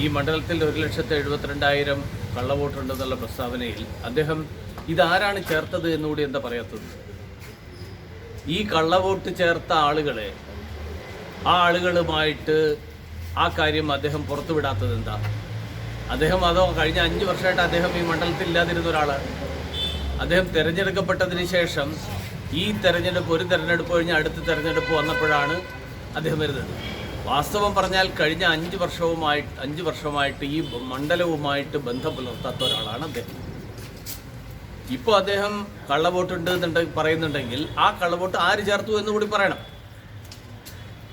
ഈ മണ്ഡലത്തിൽ ഒരു ലക്ഷത്തി എഴുപത്തിരണ്ടായിരം കള്ളവോട്ടുണ്ടെന്നുള്ള പ്രസ്താവനയിൽ അദ്ദേഹം ഇതാരാണ് ചേർത്തത് എന്നുകൂടി എന്താ പറയാത്തത്? ഈ കള്ളവോട്ട് ചേർത്ത ആളുകളെ ആ ആളുകളുമായിട്ട് ആ കാര്യം അദ്ദേഹം പുറത്തുവിടാത്തത് എന്താ? അദ്ദേഹം അതോ കഴിഞ്ഞ അഞ്ച് വർഷമായിട്ട് അദ്ദേഹം ഈ മണ്ഡലത്തിൽ ഇല്ലാതിരുന്ന ഒരാളാണ്. അദ്ദേഹം തിരഞ്ഞെടുക്കപ്പെട്ടതിന് ശേഷം ഈ തെരഞ്ഞെടുപ്പ് ഒരു തെരഞ്ഞെടുപ്പ് കഴിഞ്ഞ് അടുത്ത തെരഞ്ഞെടുപ്പ് വന്നപ്പോഴാണ് അദ്ദേഹം വരുന്നത്. വാസ്തവം പറഞ്ഞാൽ കഴിഞ്ഞ അഞ്ച് വർഷവുമായിട്ട് അഞ്ച് വർഷമായിട്ട് ഈ മണ്ഡലവുമായിട്ട് ബന്ധം പുലർത്താത്ത ഒരാളാണ് അദ്ദേഹം. ഇപ്പോൾ അദ്ദേഹം കള്ളവോട്ടുണ്ട് എന്നുണ്ടെങ്കിൽ പറയുന്നുണ്ടെങ്കിൽ ആ കള്ളവോട്ട് ആര് ചേർത്തു എന്ന് കൂടി പറയണം.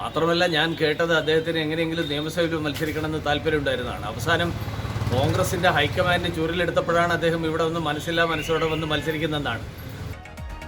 മാത്രമല്ല ഞാൻ കേട്ടത് അദ്ദേഹത്തിന് എങ്ങനെയെങ്കിലും നിയമസഭയിൽ മത്സരിക്കണമെന്ന് താല്പര്യമുണ്ടായിരുന്നതാണ്. അവസാനം കോൺഗ്രസിന്റെ ഹൈക്കമാൻഡ് ചുരുളെടുത്തപ്പോഴാണ് അദ്ദേഹം ഇവിടെ വന്ന് മനസ്സില്ലാ മനസ്സോടെ വന്ന് മത്സരിക്കുന്നതെന്നാണ്.